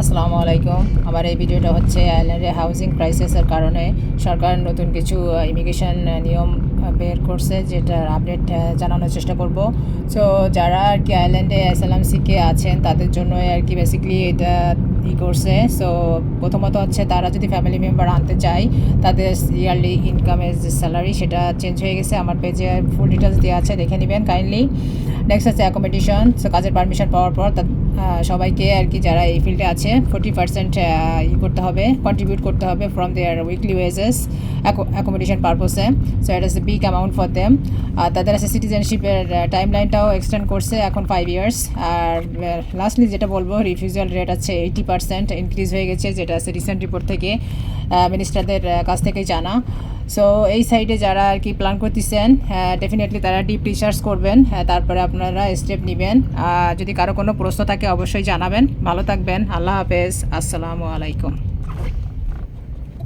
আসসালামু আলাইকুম। আমার এই ভিডিওটা হচ্ছে আইল্যান্ডে হাউজিং ক্রাইসিসের কারণে সরকার নতুন কিছু ইমিগ্রেশন নিয়ম বের করছে যেটার আপডেট জানানোর চেষ্টা করব। সো যারা আর কি আইল্যান্ডে অ্যাসালাম সিকে আছেন, তাদের জন্য আর কি বেসিক্যালি এটা ই করছে। সো প্রথমত হচ্ছে তারা যদি ফ্যামিলি মেম্বার আনতে চায়, তাদের ইয়ারলি ইনকামের যে স্যালারি সেটা চেঞ্জ হয়ে গেছে। আমার পেজে ফুল ডিটেলস দেওয়া আছে, দেখে নেবেন কাইন্ডলি নেক্সট হচ্ছে অ্যাকোমোডেশন সো কাজের পারমিশন পাওয়ার পর সবাইকে আর কি যারা এই ফিল্ডে আছে ফোর্টি পার্সেন্ট ই করতে হবে কন্ট্রিবিউট করতে হবে from their weekly wages accommodation পারপোসে so এটা is big amount for them তাদের আছে সিটিজেনশিপের টাইম লাইনটাও এক্সটেন্ড করছে এখন ফাইভ ইয়ার্স আর লাস্টলি যেটা বলব রিফিউজাল রেট আছে এইটি পার্সেন্ট ইনক্রিজ হয়ে গেছে, যেটা আছে রিসেন্ট রিপোর্ট থেকে মিনিস্টারদের কাছ থেকেই জানা। সো এই সাইডে যারা আর কি প্ল্যান করতেছেন ডেফিনেটলি তারা ডিপ রিসার্চ করবেন হ্যাঁ, তারপরে আপনারা স্টেপ নেবেন। যদি কারও কোনো প্রশ্ন থাকে অবশ্যই জানাবেন। ভালো থাকবেন। আল্লাহ হাফেজ। আসসালামু আলাইকুম।